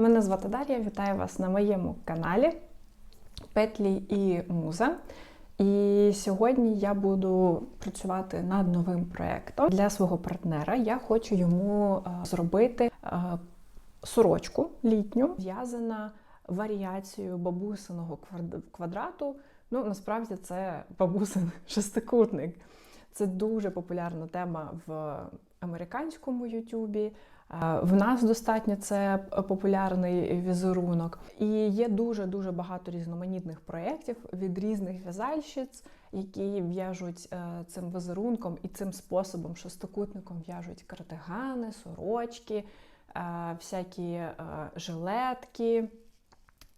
Мене звати Дар'я, вітаю вас на моєму каналі Петлі і Муза. І сьогодні я буду працювати над новим проєктом для свого партнера. Я хочу йому е, зробити е, сорочку літню, в'язана варіацією бабусиного квадрату. Ну, насправді це бабусин шестикутник. Це дуже популярна тема в американському Ютубі. Е, В нас достатньо це популярний візерунок. І є дуже дуже багато різноманітних проєктів від різних в'язальщиць, які в'яжуть е, цим візерунком і цим способом шестикутником в'яжуть кардигани, сорочки, е, всякі жилетки,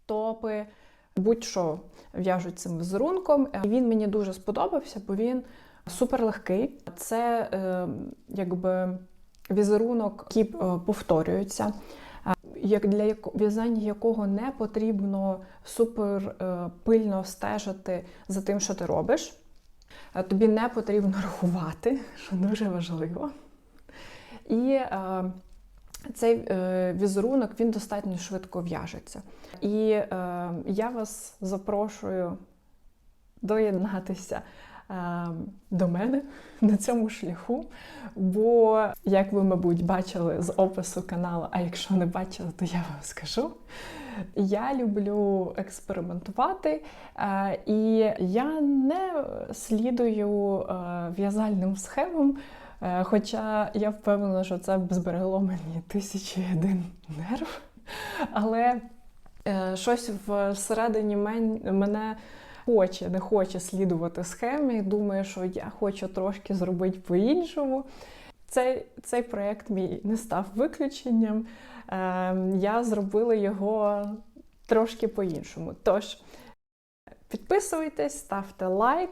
топи. Будь-що в'яжуть цим візерунком. І Він мені дуже сподобався, бо він суперлегкий. Це е, якби візерунок, який е, повторюється, е, як для в'язання якого не потрібно супер е, пильно стежити за тим, що ти робиш. Е, Тобі не потрібно рахувати, що дуже важливо. І е, цей е, візерунок він достатньо швидко в'яжеться. І е, я вас запрошую доєднатися е, до мене на цьому шляху. Бо, як ви, мабуть, бачили з опису каналу, а якщо не бачили, то я вам скажу. Я люблю експериментувати, е, і я не слідую е, в'язальним схемам. Е, Хоча я впевнена, що це б зберегло мені тисячі один нерв. Але е, щось всередині мене хоче, не хоче слідувати схемі, думає, що я хочу трошки зробити по-іншому. Цей, цей проєкт мій не став виключенням. Е, я зробила його трошки по-іншому. Тож, підписуйтесь, ставте лайк.